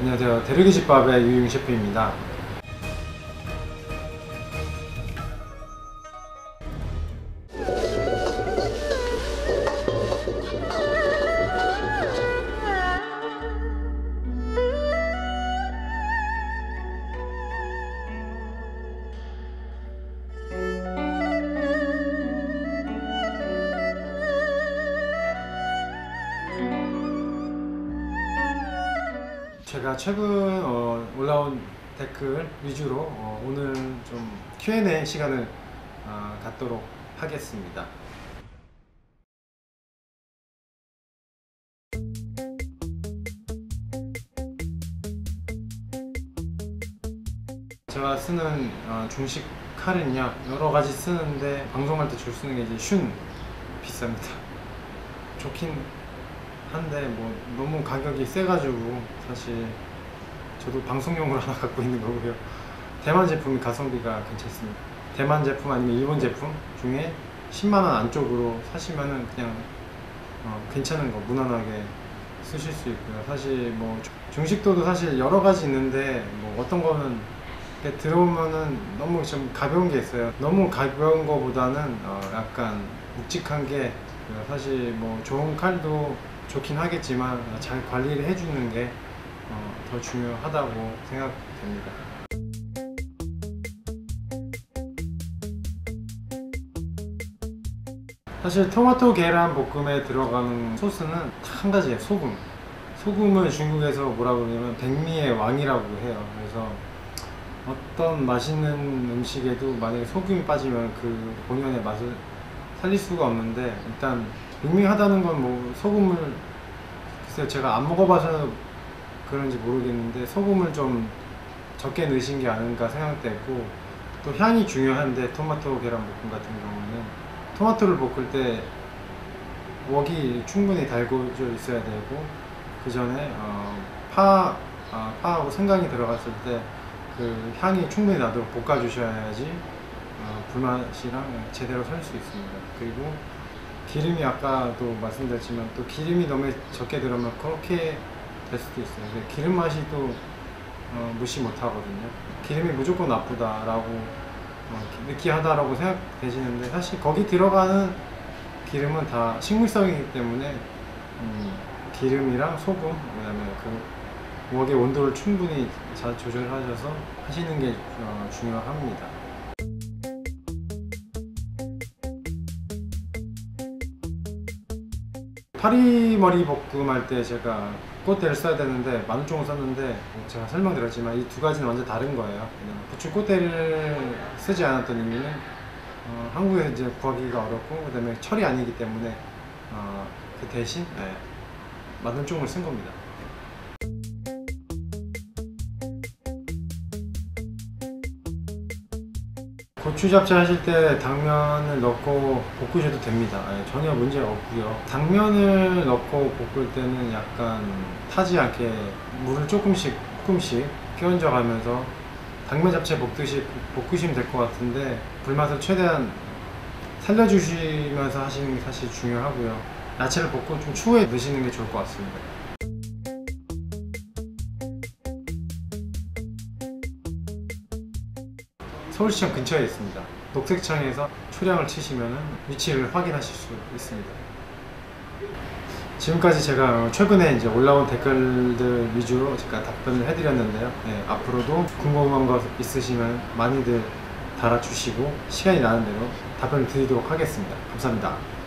안녕하세요. 대륙의 집밥의 유용 셰프입니다. 제가 최근 어, 올라온 댓글 위주로 어, 오늘 좀 Q&A 시간을 어, 갖도록 하겠습니다. 제가 쓰는 어, 중식 칼은요 여러 가지 쓰는데 방송할 때줄 쓰는 게 이제 슌 비쌉니다. 좋긴 한데 뭐 너무 가격이 세가지고 사실 저도 방송용으로 하나 갖고 있는 거고요. 대만 제품이 가성비가 괜찮습니다. 대만 제품 아니면 일본 제품 중에 10만 원 안쪽으로 사시면은 그냥 어, 괜찮은 거 무난하게 쓰실 수 있고요. 사실 뭐 중식도도 사실 여러 가지 있는데 뭐 어떤 거는 들어오면은 너무 좀 가벼운 게 있어요. 너무 가벼운 거보다는 어, 약간 묵직한 게 어, 사실 뭐 좋은 칼도 좋긴 하겠지만 잘 관리를 해주는 게 더 중요하다고 생각됩니다. 사실 토마토 계란 볶음에 들어가는 소스는 딱한 가지예요. 소금. 소금은 중국에서 뭐라 그러냐면 백미의 왕이라고 해요. 그래서 어떤 맛있는 음식에도 만약에 소금이 빠지면 그 본연의 맛을 살릴 수가 없는데 일단 밍밍하다는 건 뭐 소금을 글쎄요 제가 안 먹어봐서 그런지 모르겠는데 소금을 좀 적게 넣으신 게 아닌가 생각되고 또 향이 중요한데 토마토 계란 볶음 같은 경우는 토마토를 볶을 때 웍이 충분히 달궈져 있어야 되고 그 전에 어, 파 아, 파하고 생강이 들어갔을 때 그 향이 충분히 나도록 볶아주셔야지 어, 불맛이랑 제대로 살 수 있습니다. 그리고 기름이 아까도 말씀드렸지만 또 기름이 너무 적게 들어가면 그렇게 될 수도 있어요. 기름 맛이 또 어, 무시 못 하거든요. 기름이 무조건 나쁘다라고 어, 느끼하다라고 생각되시는데 사실 거기 들어가는 기름은 다 식물성이기 때문에 음, 기름이랑 소금 그다음에 그 웍의 온도를 충분히 잘 조절하셔서 하시는 게 어, 중요합니다. 파리머리 볶음 할 때 제가 꽃대를 써야 되는데 마늘종을 썼는데 제가 설명드렸지만 이 두 가지는 완전 다른 거예요. 부추 꽃대를 쓰지 않았던 이유는 어, 한국에 이제 구하기가 어렵고 그 다음에 철이 아니기 때문에 어, 그 대신 네, 마늘종을 쓴 겁니다. 고추 잡채 하실 때 당면을 넣고 볶으셔도 됩니다. 예, 전혀 문제 없고요. 당면을 넣고 볶을 때는 약간 타지 않게 물을 조금씩 조금씩 끼얹어 가면서 당면 잡채 볶듯이 볶으시면 될 것 같은데 불맛을 최대한 살려주시면서 하시는 게 사실 중요하고요. 야채를 볶고 좀 추후에 넣으시는 게 좋을 것 같습니다. 서울시청 근처에 있습니다. 녹색창에서 초량을 치시면 위치를 확인하실 수 있습니다. 지금까지 제가 최근에 이제 올라온 댓글들 위주로 제가 답변을 해드렸는데요. 네, 앞으로도 궁금한 것 있으시면 많이들 달아주시고 시간이 나는 대로 답변을 드리도록 하겠습니다. 감사합니다.